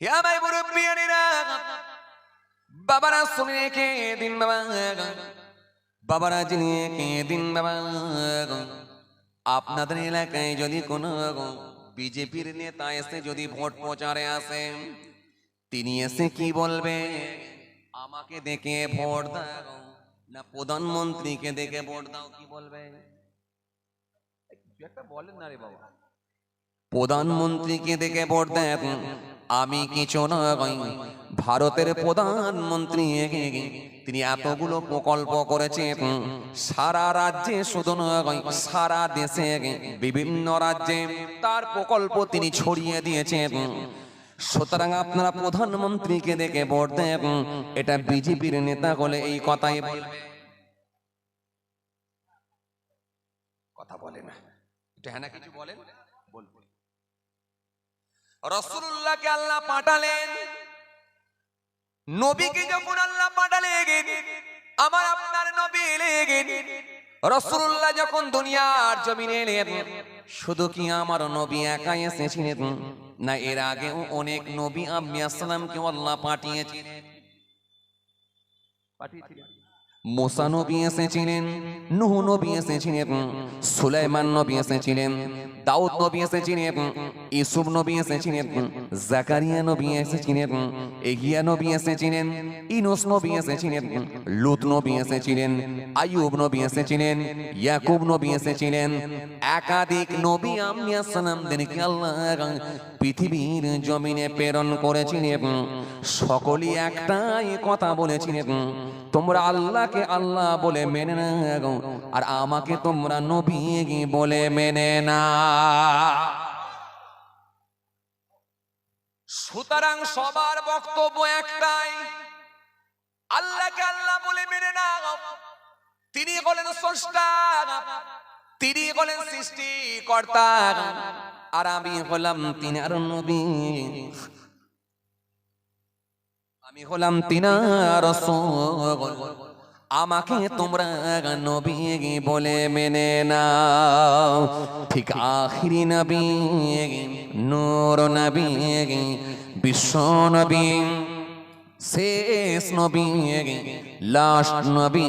আমার মুরব্বিয়ানেরা বাবারা শুনে কে দিন বাবা। বাবারা যিনি কে দিন বাবা। আপনাদের এলাকায় যদি কোনো বিজেপির নেতা এসে যদি ভোট প্রচারে আসে তিনি এসে কি বলবে? আমাকে দেখে ভোট দাও না প্রধানমন্ত্রীকে দেখে ভোট দাও কি বলবে? একটা বলেন না রে বাবা। প্রধানমন্ত্রীকে দেখে ভোট দেন। আমি কিছু নয়। ভারতের প্রধানমন্ত্রী তিনি এতগুলো প্রকল্প করেছেন। সারা রাজ্যে শুধু নয়, সারা দেশে বিভিন্ন রাজ্যে তার প্রকল্প তিনি ছড়িয়ে দিয়েছেন। সুতরাং আপনারা প্রধানমন্ত্রীকে দেখে ভোট দেন। এটা বিজেপির নেতা হলে এই কথাই বলবে। কথা বলে না। এটা হ্যাঁ কিছু বলেন? রসুল্লাহকে আল্লাহ পাঠালেন। নবীকে যখন আল্লাহ আমার আপনার নবী রসুল্লাহ যখন দুনিয়ার জমিনে শুধু কি আমার নবী একাই এসেছিলেন? না, এর আগেও অনেক নবী আমি আসসালামকে আল্লাহ পাঠিয়েছিলেন। পাঠিয়েছিলেন। মোসা নবী এসেছিলেন নুহ নবী এসেছিলেন সুলাইমান নবী এসেছিলেন দাউদ নবী এসেছিলেন ইসুফ নবী এসেছিলেন জাকারিয়া নবী এসেছিলেন এগিয়া নবী এসেছিলেন ইনুস নবী এসেছিলেন লুত নবী এসেছিলেন আইয়ুব নবী এসেছিলেন ইয়াকুব নবী এসেছিলেন একাধিক নবী আমি আসসালামদেরকে আল্লাহ পৃথিবীর জমিনে প্রেরণ করেছিলেন সকলেই একটাই কথা বলেছিলেন তোমরা আল্লাহকে আল্লাহ বলে মেনে নাও। আর আমাকে তোমরা নবী বলে মেনে না সুতরাং সবার বক্তব্য একটাই, আল্লাহকে আল্লাহ বলে মেনে নাও। তিনি হলেন স্রষ্টা, তিনি হলেন সৃষ্টিকর্তা, আর আমি হলাম তিনার নবী। আমি হলাম তিনার রসূল। আমাকে তোমরা নবী বলে মেনে নাও। ঠিক আখিরি নবী নূর নবী বিশ্ব নবী শেষ নবী লাস্ট নবী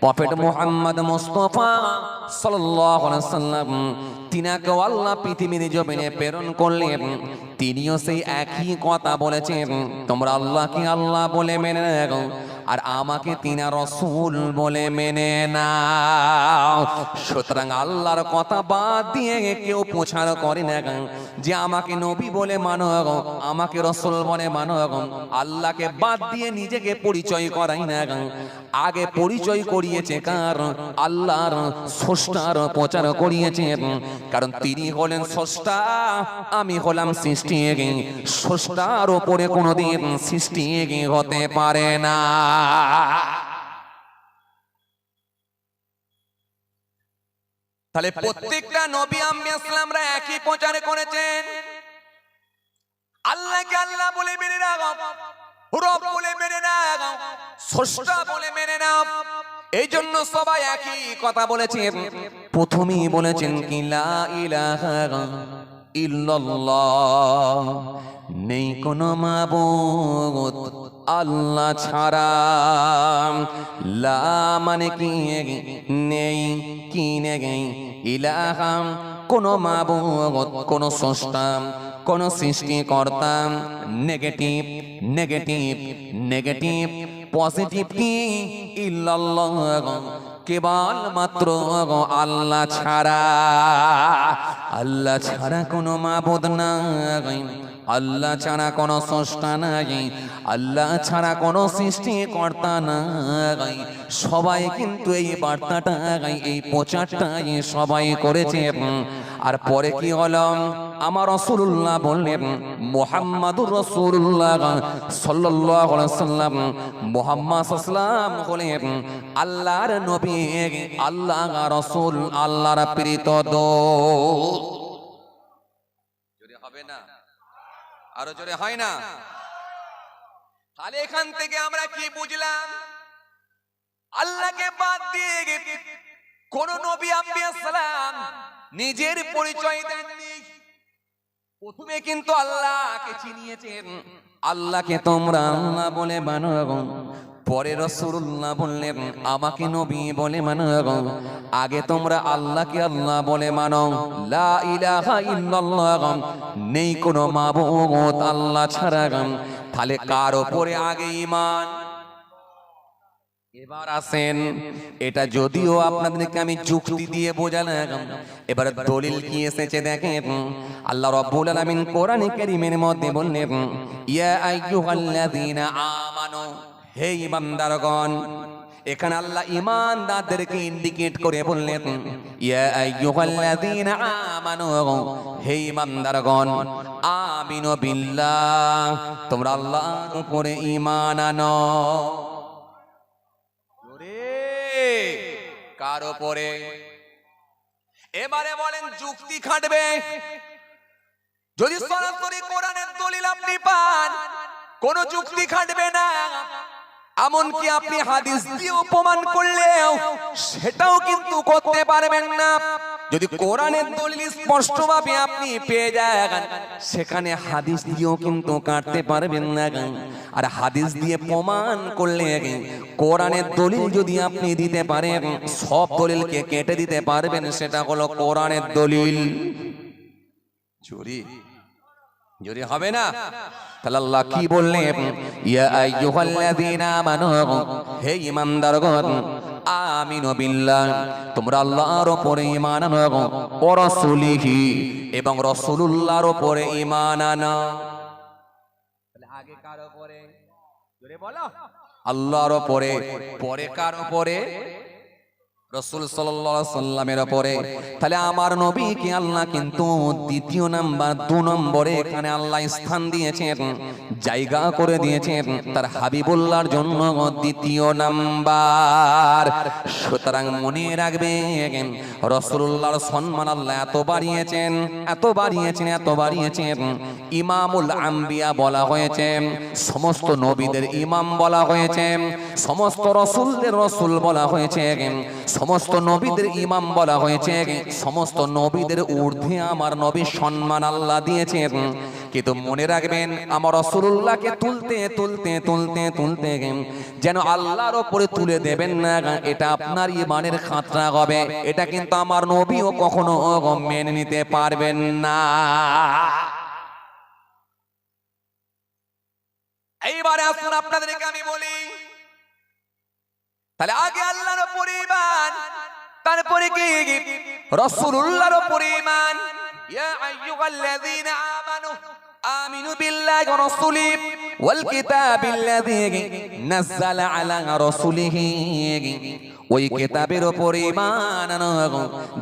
প্রফেট মোহাম্মদ মুস্তফা সাল্লাম তিনাকে আল্লাহ পৃথিবীর জমিনে প্রেরণ করলেন। তিনিও সেই একই কথা বলেছেন তোমরা আল্লাহকে আল্লাহ বলে মেনে নাও। আর আমাকে তিনা রসুল বলে মেনে নাও। সুতরাং আল্লাহর কথা বাদ দিয়ে কেউ প্রচার করে না যে আমাকে নবী বলে মানো আমাকে রসুল বলে মানো আল্লাহকে বাদ দিয়ে নিজেকে পরিচয় করাই না আগে পরিচয় করিয়েছে, কার? আল্লাহর স্রষ্টার প্রচার করিয়েছে। কারণ তিনি হলেন স্রষ্টা, আমি হলাম সৃষ্টি। স্রষ্টার ওপরে কোনোদিন সৃষ্টি হতে পারে না। তাহলে প্রত্যেকটা নবী আমি আসলামরা একই প্রচার করেছেন? আল্লাহকে আল্লাহ বলে মেনে নাও। রব বলে মেনে নাও, স্রষ্টা বলে মেনে নাও। এই জন্য সবাই একই কথা বলেছেন। প্রথমেই বলেছেন কি, লা ইলাহা ইল্লাল্লাহ, নেই কোনো মাবুদ আল্লাহ ছাড়া। লা মানে কি, নেই কি, নেই। ইলাহা, কোন মাবুদ, কোন স্রষ্টা। কোন সৃষ্টিকর্তা নেগেটিভ নেগেটিভ নেগেটিভ পজিটিভ কি? ইল্লাল্লাহ। কেবল মাত্র আল্লাহ ছাড়া। আল্লাহ ছাড়া কোনো মাবুদ নাই। আল্লাহ ছাড়া কোনো স্রষ্টা নাই। আল্লাহ ছাড়া কোনো সৃষ্টিকর্তা নাই। সবাই কিন্তু এই বার্তাটা, এই প্রচারটাই সবাই করেছে। আর পরে কি হলো? আমার রসুল্লাহ বললেন, মোহাম্মদুর রসুল্লাহ সাল্লাহ সাল্লাম মোহাম্মদ সাল্লাম হলেন আল্লাহর নবী, আল্লাহ রসুল আল্লাহর প্রীত হবে না? আরও জোরে হয় না? তাহলে এখান থেকে আমরা কি বুঝলাম? আল্লাহকে বাদ দিয়ে কোন নবী সালাম নিজের পরিচয় দেননি। প্রথমে কিন্তু আল্লাহকে চিনিয়েছেন। আল্লাহকে তোমরা আল্লাহ বলে মানো পরে রসুল্লাহ বললেন, আমাকে নবী বলে মানো আগে তোমরা আল্লাহকে আল্লাহ বলে মানো। নেই কোনো মাবুদ আল্লাহ ছাড়া তাহলে কার ওপরে আগে ঈমান? এবার আসেন। এটা যদিও আপনাদেরকে আমি যুক্তি দিয়ে বোঝালাম। এবার দলিল কি এসেছে দেখেন। আল্লাহ রাব্বুল আলামিন কোরআনে কারীমের মধ্যে বললেন, ইয়া আইয়ুহাল্লাযীনা আমানু হে ঈমানদারগণ, এখানে আল্লাহ ইমানদারদেরকে ইন্ডিকেট করে বললেন, ইয়া আইয়ুহাল্লাযীনা আমানু হে ইমানদারগণ আমিনু বিল্লাহ তোমরা আল্লাহর উপরে ঈমান আনো। কার ওপরে এবারে বলেন যুক্তি খাটবে। যদি সরাসরি কোরআনের দলিল আপনি পান কোন যুক্তি খাটবে না। এমনকি আপনি হাদিস দিয়ে প্রমাণ করলেও সেটাও কিন্তু করতে পারবেন না। যদি কোরআনের দলিল স্পষ্টভাবে আপনি পেয়ে যান সেখানে হাদিস দিয়েও কিন্তু কাটতে পারবেন না আর হাদিস দিয়ে প্রমাণ করলে কোরআনের দলিল যদি আপনি দিতে পারেন সব দলিলকে কেটে দিতে পারবেন সেটা হলো কোরআনের দলিল। চুরি জোরে হবে না তাহলে আল্লাহ কি বললেন? ইয়া আইয়ুহাল্লাযীনা আমানু হে ঈমানদারগণ আমিনু বিল্লাহ। তোমরা আল্লাহর উপরে ঈমান আনো ও রাসূলিহি এবং রাসূলুল্লাহর উপরে ঈমান আনো। তাহলে আগে কার উপরে? জোরে বলো। আল্লাহর উপরে, পরে কার উপরে? রসুল সাল্লামের ওপরে। তাহলে আমার নবীকে আল্লাহ কিন্তু দ্বিতীয় নাম্বার, দু নম্বরে এখানে আল্লাহ স্থান দিয়েছেন, জায়গা করে দিয়েছেন তার হাবিবুল্লাহর জন্য দ্বিতীয় নাম্বার। সুতরাং মনে রাখবেন রসুল্লাহর সম্মান আল্লাহ এত বাড়িয়েছেন এত বাড়িয়েছেন এত বাড়িয়েছেন। ইমামুল আম্বিয়া বলা হয়েছে, সমস্ত নবীদের ইমাম বলা হয়েছে, সমস্ত রসুলদের রসুল বলা হয়েছে সমস্ত নবীদের ইমাম বলা হয়েছে সমস্ত নবীদের ঊর্ধ্বে আমার নবী সম্মান আল্লাহ দিয়েছেন কিন্তু মনে রাখবেন আমার রসুল্লাহকে তুলতে তুলতে তুলতে তুলতে যেন আল্লাহর ওপরে তুলে দেবেন না এটা আপনার ইমানের খাতরা হবে। এটা কিন্তু আমার নবীও কখনো মেনে নিতে পারবেন না। এইবারে আসুন আপনাদেরকে আমি বলি তাহলে আগে আল্লাহর পরিমাণ তারপরে কি? রসুল্লাহর পরিমাণ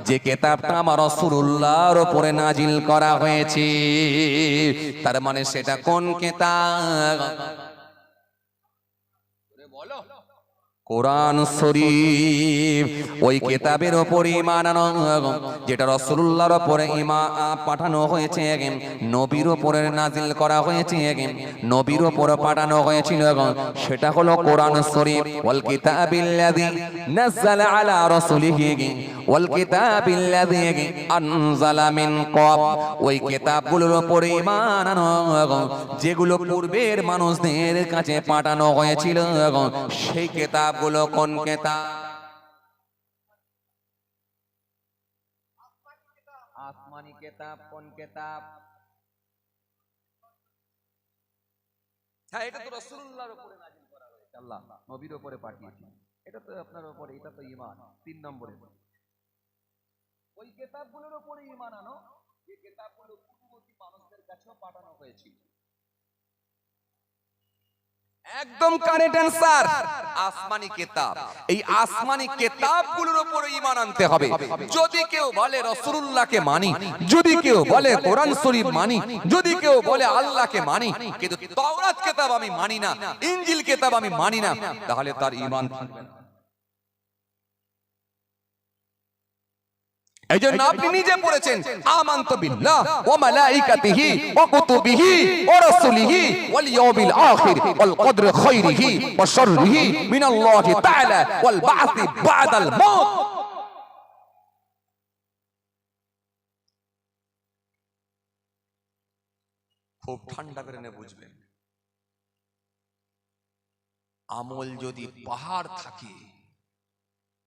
যে কেতাবটা আমার রাসূলুল্লাহর উপরে নাজিল করা হয়েছে, তার মানে সেটা কোন কেতাব বলো কোরআন শরীফ, ওই কেতাবের ওপর আনো, যেটা রাসূলুল্লাহর উপরে ঈমান পাঠানো হয়েছে, নবীর ওপরে নাজিল করা হয়েছে, নবীর উপরে পাঠানো হয়েছিল, সেটা হলো কোরআন শরীফ। ওয়াল কিতাবিল্লাযী নাযালা আলা রাসূলিহি, ওয়াল কিতাবিল্লাযী আনজালা মিন ক্বাব। ওই কিতাবগুলোর উপরে ঈমান আনো, যেগুলো পূর্বের মানুষদের কাছে পাঠানো হয়েছিল, সেই কিতাবগুলো কোন কিতাব আসমানি কিতাব কোন কিতাব? হ্যাঁ এটা তো রাসূলুল্লাহর উপরে নাযিল করা হয়েছে আল্লাহ। নবীর উপরে পাঠিয়েছেন। এটা তো আপনার উপরে এটা তো ঈমান তিন নম্বরে ওই কিতাবগুলোর উপরে ঈমান আনো যে কিতাবগুলো পূর্ববর্তী মানুষদের কাছেও পাঠানো হয়েছিল। একদম কারেন্ট অ্যান্সার আসমানি কিতাব। এই আসমানি কিতাবগুলোর উপর ঈমান আনতে হবে। যদি কেউ বলে রাসূলুল্লাহকে মানি, যদি কেউ বলে কোরআন শরীফ মানি, যদি কেউ বলে আল্লাহকে মানি, কিন্তু তাওরাত কিতাব আমি মানি না, ইনজিল কিতাব আমি মানি না, তাহলে তার ঈমান থাকবে না। এই জন্য আপনি নিজে পড়েছেন আমান্ত বিল্লাহ ওয়া মালাইকাতিহি ওয়া কুতুবিহি ওয়া রাসূলিহি ওয়াল ইয়াউমিল আখির ওয়াল কদর খাইরিহি ওয়া শাররিহি মিনাল্লাহি তাআলা ওয়াল বা'থি বা'দাল মাউত। ঠান্ডা করে নে বুঝবেন। আমল যদি পাহাড় থাকে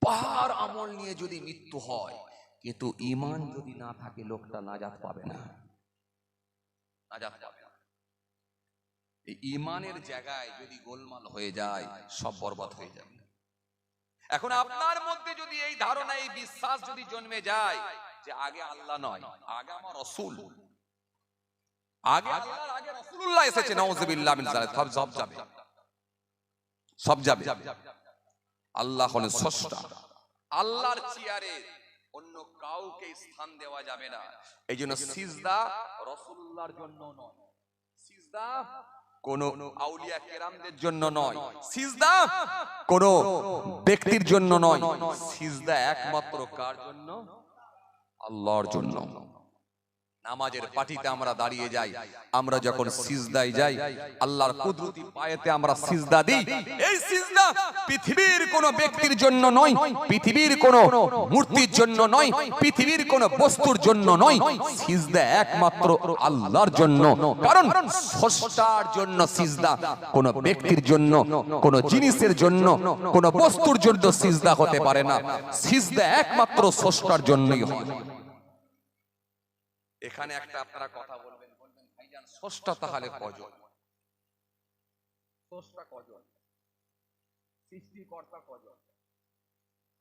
পাহাড় আমল নিয়ে যদি মৃত্যু হয় কিন্তু ইমান যদি না থাকে লোকটা নাজাত পাবে না। নাজাত পাবে না। এই ইমানের জায়গায় যদি গোলমাল হয়ে যায় সব বরবাদ হয়ে যাবে। এখন আপনার মধ্যে যদি এই ধারণা এই বিশ্বাস যদি জন্মে যায় যে আগে আল্লাহ নয় আগে আমার রসুল। আগে আল্লাহর আগে রাসূলুল্লাহ এসেছে নাউজুবিল্লাহ মিন যালিক সব সব যাবে। সব যাবে। আল্লাহ হলেন স্রষ্টা। আল্লাহর চেয়ারে অন্য কাউকে স্থান দেওয়া যাবে না। এই জন্য সিজদা রসুল্লার জন্য নয়। সিজদা কোন আউলিয়া কেরামদের জন্য নয়। সিজদা কোন ব্যক্তির জন্য নয়। সিজদা একমাত্র কার জন্য? আল্লাহর জন্য। নামাজের পাটিতে আমরা দাঁড়িয়ে যাই আমরা যখন সিজদায় যাই আল্লাহর কুদরতি পায়েতে আমরা সিজদা দিই। এই সিজদা পৃথিবীর কোন ব্যক্তির জন্য নয় পৃথিবীর কোন মূর্তির জন্য নয় পৃথিবীর কোন বস্তুর জন্য নয় সিজদা একমাত্র আল্লাহর জন্য। কারণ স্রষ্টার জন্য সিজদা কোন ব্যক্তির জন্য কোন জিনিসের জন্য কোন বস্তুর জন্য সিজদা হতে পারে না। সিজদা একমাত্র স্রষ্টার জন্যই হয়। এখানে একটা আপনারা কথা বলবেন। বলবেন। ভাইজান ষষ্ঠ তাহলে কজন? ষষ্ঠটা কজন? সৃষ্টিকর্তা কজন?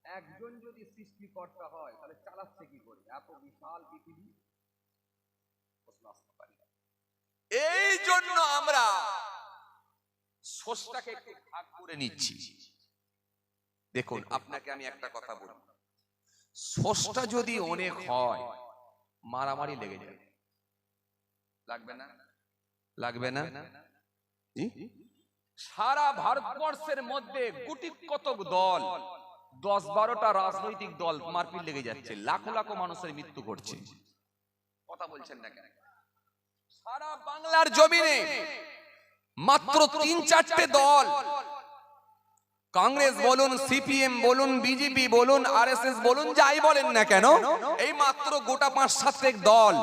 একজন যদি সৃষ্টিকর্তা হয় তাহলে চালাচ্ছে কি করে? এত বিশাল পৃথিবী। এই জন্য আমরা ষষ্ঠটাকে একটু ভাগ করে নিচ্ছি। দেখুন আপনাকে আমি একটা কথা বলি। ষষ্ঠটা যদি অনেক হয় মারামারি লেগে যাবে লাগবে না? লাগবে না? সারা ভারতবর্ষের মধ্যে গুটি কতক দল দশ বারোটা রাজনৈতিক দল মারপিট লেগে যাচ্ছে। লাখো লাখো মানুষের মৃত্যু ঘটছে। কথা বলছেন না কেন? সারা বাংলার জমিনে মাত্র তিন চারটে দল কংগ্রেস বলুন সিপিএম বলুন বিজেপি বলুন আরএসএস বলুন যাই বলেন না কেন এই মাত্র গোটা পাঁচ সাতেক দল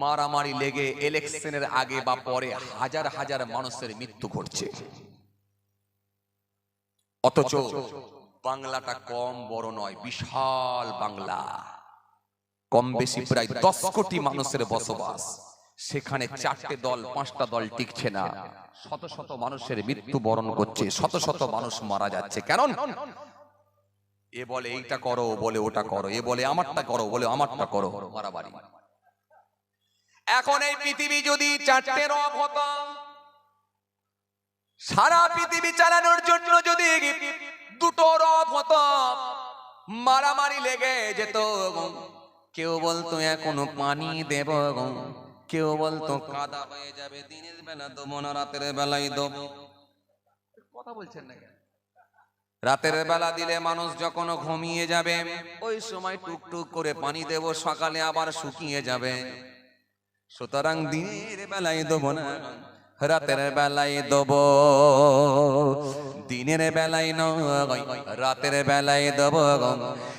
মারামারি লেগে ইলেকশনের আগে বা পরে হাজার হাজার মানুষের মৃত্যু ঘটছে। অথচ বাংলাটা কম বড় নয় বিশাল বাংলা। কম বেশি প্রায় দশ কোটি মানুষের বসবাস। সেখানে চারটে দল পাঁচটা দল টিকছে না। শত শত মানুষের মৃত্যু বরণ করছে। শত শত মানুষ মারা যাচ্ছে। কারণ এ বলে এইটা করো বলে ওটা করো এ বলে আমারটা করো বলে আমারটা করো। মারামারি এখন এই পৃথিবী যদি চারটে রব হতো সারা পৃথিবী চালানোর জন্য যদি দুটো রব হতো মারামারি লেগে যেত কেউ বলতো এখনও পানি দেব কেউ বলতো কাদা হয়ে যাবে দিনের বেলা দেবো না রাতের বেলায় দেবো কথা বলছেন না কেন? রাতের বেলা দিলে মানুষ যখন ঘুমিয়ে যাবে ওই সময় টুকটুক করে পানি দেব সকালে আবার শুকিয়ে যাবে। সুতরাং দিনের বেলায় দেবো না রাতের বেলায় দেব। দিনের বেলায় নয়, রাতের বেলায় দেব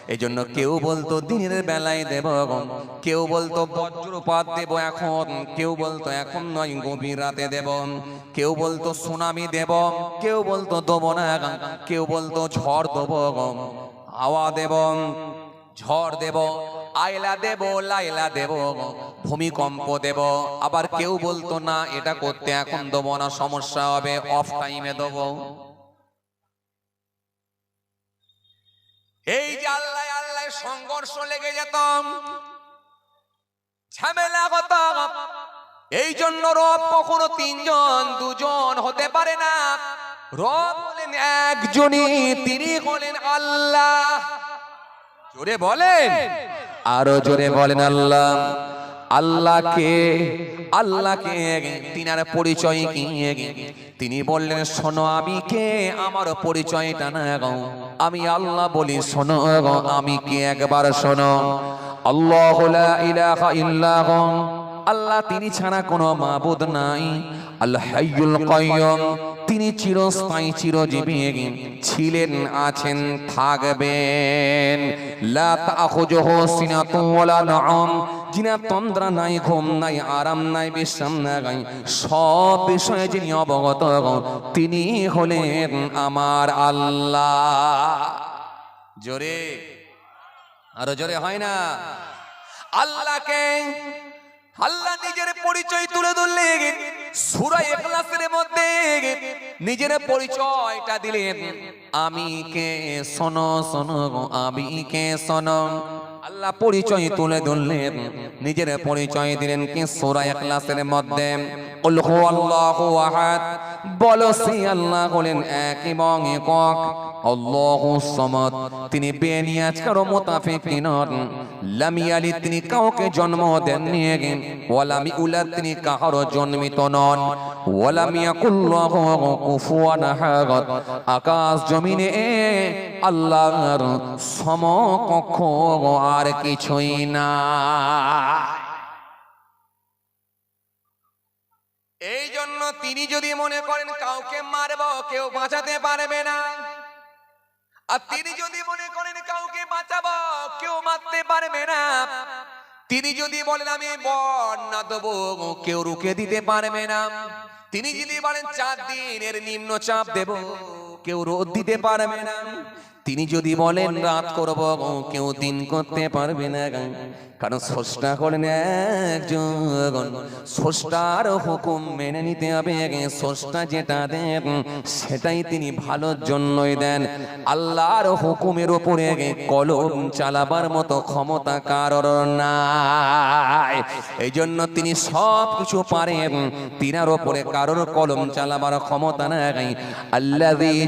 এই জন্য কেউ বলতো দিনের বেলায় দেব কেউ বলতো বজ্রপাত দেব এখন। কেউ বলতো এখন নয়, গভীর রাতে দেব। কেউ বলতো সুনামি দেব। কেউ বলতো দেব না কেউ বলতো ঝড় দেব হাওয়া দেব, ঝড় দেব। আয়লা দেব লাইলা দেব, ভূমিকম্প দেব। আবার কেউ বলতো, না, এটা করতে এখন দেবো না, সমস্যা হবে অফ টাইমে দেব। এই যে আল্লাহ আল্লাহ, সংঘর্ষ লেগে যেতাম ঝামেলা হতো। এই জন্য রব কখনো তিনজন, দুজন হতে পারে না। রব হলেন একজনই, তিনি হলেন আল্লাহ। জোরে বলেন। আরও জোরে বলেন আল্লাহ। আল্লাহকে আল্লাহকে তিনার পরিচয় কি? তিনি বললেন শোনো আমি কে? আমার পরিচয়টা না গ। আমি আল্লাহ বলি শোনো আমি কে? একবার শোনো। আল্লাহ ইলাহা ইল্লাহ আল্লাহ তিনি ছাড়া কোনো মাবুদ নাই। আল্লাহ হাইয়ুল কাইয়ুম, তিনি চিরস্থায়ী, চিরজীবী ছিলেন, আছেন, থাকবেন। লা তাখুজুহু সিনাতুন ওয়ালা নাউম যিনার তন্দ্রা নাই, ঘুম নাই, আরাম নাই, বিশ্রাম নাই, সব বিষয়ে যিনি অবগত, তিনি হলেন আমার আল্লাহ। জোরে, আরও জোরে হয় না? আল্লাহকে আল্লাহ নিজের পরিচয় তুলে ধরলে সূরা ইখলাসের মধ্যে নিজের পরিচয়টা দিলেন। আমি কে শোনো শোনো আমি কে শোনো। আল্লাহ পরিচয় তুলে ধরলেন। নিজের পরিচয় দিলেন কি সূরা ইখলাসের মধ্যে? বলো সে আল্লাহ হলেন এক এবং একক। সামাদ। তিনি বেনিয়াজ কারও মোতাফিক নন লাম ইয়ালিদ, তিনি কাউকে জন্ম দেননি। ওয়ালাম ইউলাদ, তিনি কাহারও জন্মিত নন। ওয়ালাম ইয়াকুল লাহু কুফুয়ান আহাদ আকাশ জমিনে আল্লাহর সমকক্ষ আর কিছুই না এই জন্য তিনি যদি মনে করেন কাউকে মারব, কেউ বাঁচাতে পারবে না। আর তিনি যদি মনে করেন কাউকে বাঁচাবো, কেউ মারতে পারবে না। তিনি যদি বলেন, আমি বন্যা দেবো কেউ রুখে দিতে পারবে না। তিনি যদি বলেন চার দিনের নিম্ন চাপ দেব। কেউ রোদ দিতে পারবে না। তিনি যদি বলেন, রাত করব কেউ দিন করতে পারবে না। কারণ স্রষ্টা করেন একজন। স্রষ্টার হুকুম মেনে নিতে হবে। স্রষ্টা যেটা দেন, সেটাই তিনি ভালোর জন্যই দেন। আল্লাহর হুকুমের উপরে কলম চালাবার মতো ক্ষমতা কারোর নাই। এই জন্য তিনি সব কিছু পারেন। তিনার ওপরে কারোর কলম চালাবার ক্ষমতা নাই। আল্লাযী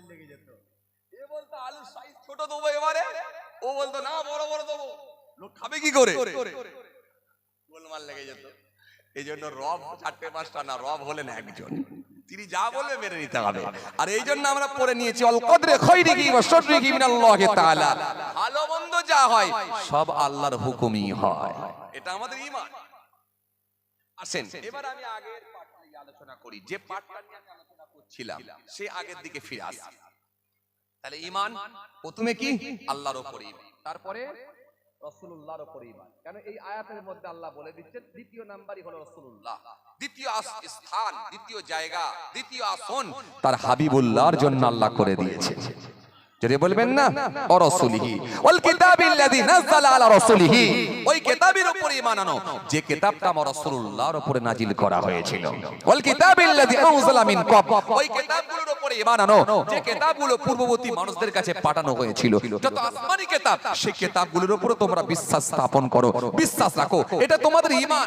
মারামারি লেগে যেত। এ বলতো, আলুর সাইজ ছোট দেবো এবারে? ও বলতো, না, বড় বড় দেবো। লোক খাবে কি করে? গোলমাল লেগে যেত। এই জন্য রব চারটে পাঁচটা না, রব হলেন একজন। তিনি যা বলবে মেনে নিতে হবে। আর এই জন্য আমরা পড়ে নিয়েছি অল কদরে খৈরিকি ওয়া শাররিকি মিনাল্লাহি তাআলা। ভালো মন্দ যা হয়, সব আল্লাহর হুকুমই হয়। এটা আমাদের ঈমান। আসেন, এবার আমি আগের পাঠটা আলোচনা করি। যে পাঠটা নিয়ে করছিলাম সে আগের দিকে ফিরে আসি। তাহলে ইমান প্রথমে কি? আল্লাহর ওপর ইমান তারপরে রসুল্লাহর উপরে ইমান কেন এই আয়াতের মধ্যে আল্লাহ বলে দিচ্ছেন দ্বিতীয় নাম্বারই হলো রসুল্লাহ দ্বিতীয় স্থান দ্বিতীয় জায়গা দ্বিতীয় আসন তার হাবিবুল্লাহর জন্য আল্লাহ করে দিয়েছে। যদি বলবেন না ও রসুলিহি। ওয়াল কিতাবিল্লাযী নাযালা আলা রাসূলিহি। ওই কিতাবের উপরে ঈমান আনো। যে কিতাবটা আমার রাসূলুল্লাহর উপরে নাজিল করা হয়েছিল। ওয়াল কিতাবিল্লাযী আনজালা মিন কব ওই কিতাবগুলোর উপরে ঈমান আনো। যে কিতাবগুলো পূর্ববর্তী মানুষদের কাছে পাঠানো হয়েছিল। যত আসমানি কিতাব সেই কিতাবগুলোর উপরে তোমরা বিশ্বাস স্থাপন করো। বিশ্বাস রাখো। এটা তোমাদের ঈমান।